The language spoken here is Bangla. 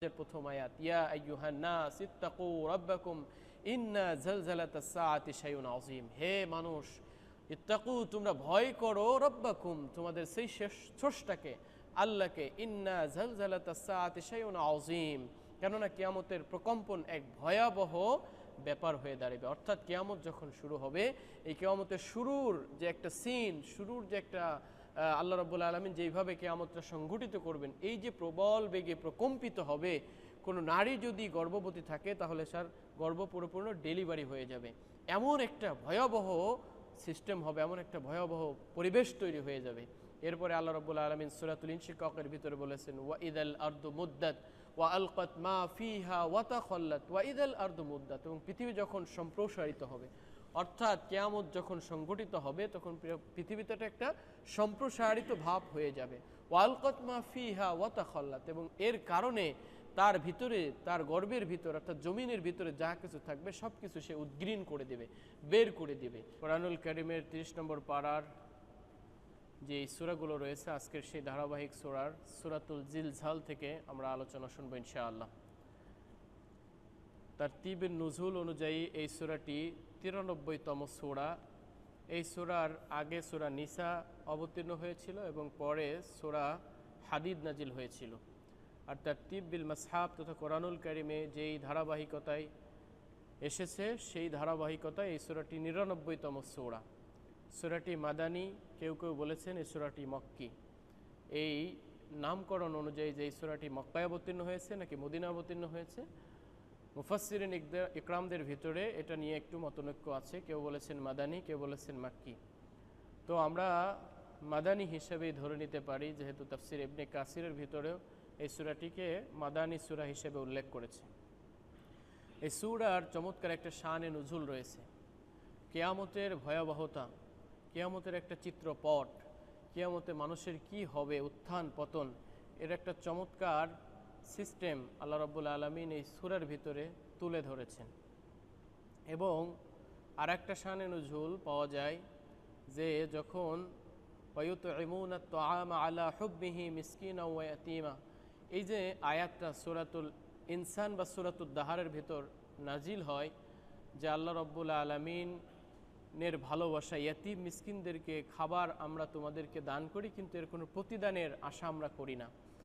প্রথম আয়াত, ইয়া রাব্বাকুম, ইন্না জালজালাতাস সাআতি শাইউন আযীম। হে মানুষ, ইত্তাকু, তোমরা ভয় করো তোমাদের সেই স্রষ্টাকে, আল্লাহকে, ইন্না জালজালাতাস সাআতি শাইউন আযীম। কেননা কিয়ামতের প্রকম্পন এক ভয়াবহ ব্যাপার হয়ে দাঁড়াবে। অর্থাৎ কিয়ামত যখন শুরু হবে, এই কিয়ামতের শুরুর যে একটা সিন, শুরুর যে একটা আল্লাহ রব্বুল আলমিন যেইভাবে কেয়ামতটা সংঘটিত করবেন, এই যে প্রবল বেগে প্রকম্পিত হবে, কোনো নারী যদি গর্ভবতী থাকে, তাহলে স্যার গর্ভ পুরোপূর্ণ ডেলিভারি হয়ে যাবে। এমন একটা ভয়াবহ সিস্টেম হবে, এমন একটা ভয়াবহ পরিবেশ তৈরি হয়ে যাবে। এরপরে আল্লাহ রব্বুল আলমিন সুরাতুল ইনশিকের ভিতরে বলেছেন, ওয়া আল আর্দু মুদ্দাত, ওয়া আলকাত মা ফিহা ওয়াতা খল্লাত ওয়া ইদাল আর্দু মুদ্দাত। এবং পৃথিবী যখন সম্প্রসারিত হবে অর্থাৎ কেয়ামত যখন সংগঠিত হবে, তখন পৃথিবীতে একটা সম্প্রসারিত ভাব হয়ে যাবে। ওয়ালকত ওয়াতা খল্লাত এবং এর কারণে তার ভিতরে, তার গর্বের ভিতর, অর্থাৎ জমিনের ভিতরে যা কিছু থাকবে সব কিছু সে উদ্গ্রীন করে দেবে, বের করে দেবে। কোরআনুল করিমের তিরিশ নম্বর পাড়ার যে সুরাগুলো রয়েছে, আজকের সেই ধারাবাহিক সুরার সুরাতুল জিলঝাল থেকে আমরা আলোচনা শুনব ইনশাআল্লাহ। তার তিবের নজুল অনুযায়ী এই সুরাটি তিরানব্বইতম সুরা। এই সুরার আগে সুরা নিসা অবতীর্ণ হয়েছিল এবং পরে সুরা হাদিদ নাজিল হয়েছিল। আর তার তিব্বিল মাসহাব তথা কোরআনুল কারিমে যেই ধারাবাহিকতায় এসেছে, সেই ধারাবাহিকতায় এই সুরাটি নিরানব্বইতম সুরা। সুরাটি মাদানি, কেউ কেউ বলেছেন এই সুরাটি মক্কি। এই নামকরণ অনুযায়ী যে এই সুরাটি মক্কায় অবতীর্ণ হয়েছে নাকি মদিনা অবতীর্ণ হয়েছে মুফাসসিরিন ইকদা- ইকরামদের ভিতরে এটা নিয়ে একটু মতনৈক্য আছে। কেউ বলেছেন মাদানি, কেউ বলেছেন মাক্কি। তো আমরা মাদানি হিসেবেই ধরে নিতে পারি, যেহেতু তাফসির ইবনে কাসিরের ভিতরেও এই সুরাটিকে মাদানি সুরা হিসেবে উল্লেখ করেছে। এই সুরার চমৎকার একটা শানে নজুল রয়েছে। কেয়ামতের ভয়াবহতা, কেয়ামতের একটা চিত্রপট, কেয়ামতে মানুষের কি হবে, উত্থান, পতন, এর একটা চমৎকার সিস্টেম আল্লাহ রব্বুল আলমিন এই সুরের ভিতরে তুলে ধরেছেন। এবং আর একটা শানে নজুল পাওয়া যায় যে যখন ওয়ুতইমুন আত-তাআম আলা হুব্বিহি মিসকিনা ওয়া এই যে আয়াতটা সুরাতুল ইনসান বা সুরাতুল দাহারের ভিতর নাজিল হয় যে আল্লাহ রব্বুল আলামিনের ভালোবাসা ইয়াতিম মিসকিনদেরকে খাবার আমরা তোমাদেরকে দান করি, কিন্তু এর কোনো প্রতিদানের আশা আমরা করি না।